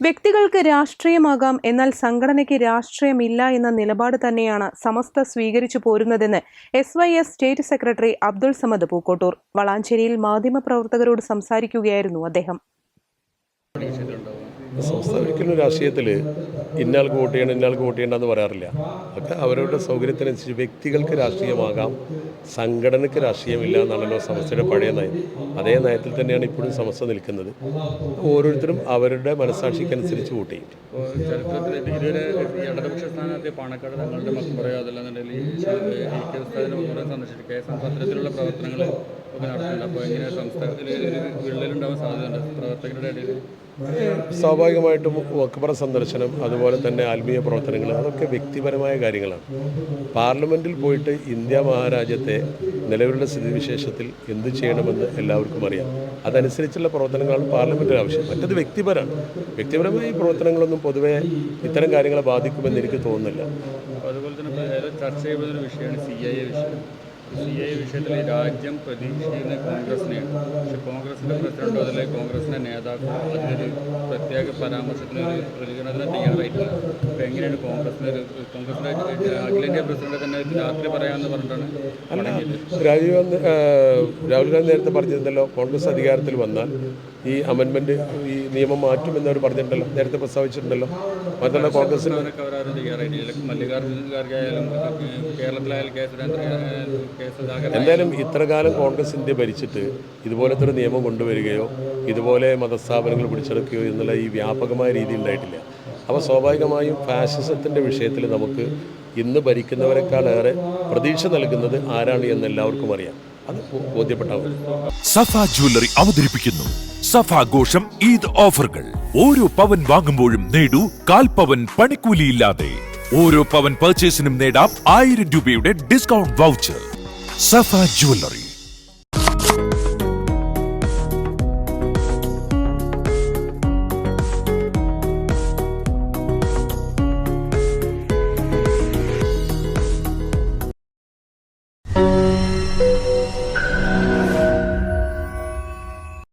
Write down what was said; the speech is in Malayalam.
വ്യക്തികൾക്ക് രാഷ്ട്രീയമാകാം എന്നാൽ സംഘടനയ്ക്ക് രാഷ്ട്രീയമില്ല എന്ന നിലപാട് തന്നെയാണ് സമസ്ത സ്വീകരിച്ചു പോരുന്നതെന്ന് S Y S state secretary Abdul Samad Pookkottur വളാഞ്ചേരിയിൽ മാധ്യമപ്രവർത്തകരോട് സംസാരിക്കുകയായിരുന്നു അദ്ദേഹം. സംസ്ഥാന ഒരിക്കലും രാഷ്ട്രീയത്തിൽ ഇന്നാൾക്ക് വോട്ട് ചെയ്യണം ഇന്നാൾക്ക് വോട്ട് ചെയ്യണം എന്ന് പറയാറില്ല. ഒക്കെ അവരവരുടെ സൗകര്യത്തിനനുസരിച്ച് വ്യക്തികൾക്ക് രാഷ്ട്രീയമാകാം സംഘടനയ്ക്ക് രാഷ്ട്രീയമില്ല എന്നാണല്ലോ സമസ്തയുടെ പഴയ നയം. അതേ നയത്തിൽ തന്നെയാണ് ഇപ്പോഴും സമസ്ത നിൽക്കുന്നത്. ഓരോരുത്തരും അവരുടെ മനസാക്ഷിക്കനുസരിച്ച് വോട്ട് ചെയ്യും. ഇടതുപക്ഷ സ്ഥാനാർത്ഥി പാണക്കാട് തങ്ങളുടെ മക്കളെയോ അതല്ലാന്നുണ്ടെങ്കിൽ ഐക്യ ഉസ്താദിനെ മക്കളെ സന്ദർശിച്ചു. കെ എസ് എം പത്രത്തിലുള്ള പ്രവർത്തനങ്ങൾ ഒക്കെ അപ്പോൾ എങ്ങനെ സംസ്ഥാനത്തിൽ ഒരു വിള്ളലുണ്ടാവാൻ സാധ്യതയുണ്ട് പ്രവർത്തകരുടെ ഇടയിൽ സ്വാഭാവികമായിട്ടും വക്കപ്പുറ സന്ദർശനം അതുപോലെ തന്നെ ആത്മീയ പ്രവർത്തനങ്ങൾ അതൊക്കെ വ്യക്തിപരമായ കാര്യങ്ങളാണ്. പാർലമെന്റിൽ പോയിട്ട് ഇന്ത്യ മഹാരാജ്യത്തെ നിലവിലുള്ള സ്ഥിതിവിശേഷത്തിൽ എന്ത് ചെയ്യണമെന്ന് എല്ലാവർക്കും അറിയാം. അതനുസരിച്ചുള്ള പ്രവർത്തനങ്ങളാണ് പാർലമെന്റിൽ ആവശ്യം. മറ്റത് വ്യക്തിപരമാണ്. വ്യക്തിപരമായ ഈ പ്രവർത്തനങ്ങളൊന്നും പൊതുവെ ഇത്തരം കാര്യങ്ങളെ ബാധിക്കുമെന്ന് എനിക്ക് തോന്നുന്നില്ല. അതുപോലെ തന്നെ ചർച്ച ചെയ്യപ്പെടുന്ന ഒരു വിഷയമാണ് സി ഐ എ വിഷയം. സി ഐ വിഷയത്തിൽ രാജ്യം പ്രതീക്ഷിക്കുന്ന കോൺഗ്രസിനെയാണ് പക്ഷെ കോൺഗ്രസിന്റെ പ്രസിഡന്റോ അതിലെ കോൺഗ്രസിന്റെ നേതാക്കളോ അതിനൊരു പ്രത്യേക പരാമർശത്തിന് ഒരു പ്രതികരണത്തിന് തയ്യാറായിട്ടില്ല. അപ്പോൾ എങ്ങനെയാണ് കോൺഗ്രസിന്റെ ഒരു കോൺഗ്രസിന്റെ അഖിലേന്ത്യാ പ്രസിഡന്റ് തന്നെ രാത്രി പറയാമെന്ന് പറഞ്ഞിട്ടാണ് രാജീവ് ഗാന്ധി രാഹുൽ ഗാന്ധി നേരത്തെ പറഞ്ഞിരുന്നല്ലോ കോൺഗ്രസ് അധികാരത്തിൽ വന്നാൽ ഈ അമെൻമെന്റ് ഈ നിയമം മാറ്റുമെന്ന് അവർ പറഞ്ഞിട്ടുണ്ടല്ലോ നേരത്തെ പ്രസ്താവിച്ചിട്ടുണ്ടല്ലോ. മാത്രമല്ല കോൺഗ്രസിന് മല്ലികാർജുന ഖാർഗെ ആയാലും കേരളത്തിലായാലും കെ സുരേന്ദ്രൻ എന്തായാലും ഇത്രകാലം കോൺഗ്രസ് ഇന്ത്യ ഭരിച്ചിട്ട് ഇതുപോലത്തെ ഒരു നിയമം കൊണ്ടുവരികയോ ഇതുപോലെ മതസ്ഥാപനങ്ങൾ പിടിച്ചെടുക്കുകയോ എന്നുള്ള ഈ വ്യാപകമായ രീതി ഉണ്ടായിട്ടില്ല. അപ്പോൾ സ്വാഭാവികമായും ഫാഷിസത്തിന്റെ വിഷയത്തിൽ നമുക്ക് ഇന്ന് ഭരിക്കുന്നവരെക്കാളേറെ പ്രതീക്ഷ നൽകുന്നത് ആരാണ് എന്ന് എല്ലാവർക്കും അറിയാം. അത് ബോധ്യപ്പെട്ടാൽ സഫ ജ്വല്ലറി അവതരിപ്പിക്കുന്നു. സഫ ഘോഷം ഈദ് ഓഫറുകൾ. ഓരോ പവൻ വാങ്ങുമ്പോഴും നേടൂ കാൽ പവൻ പണിക്കൂലിയില്ലാതെ. ഓരോ പവൻ പർച്ചേസിനും നേടാം ആയിരം രൂപയുടെ ഡിസ്കൗണ്ട് വൗച്ചർ സഫ ജ്വല്ലറി.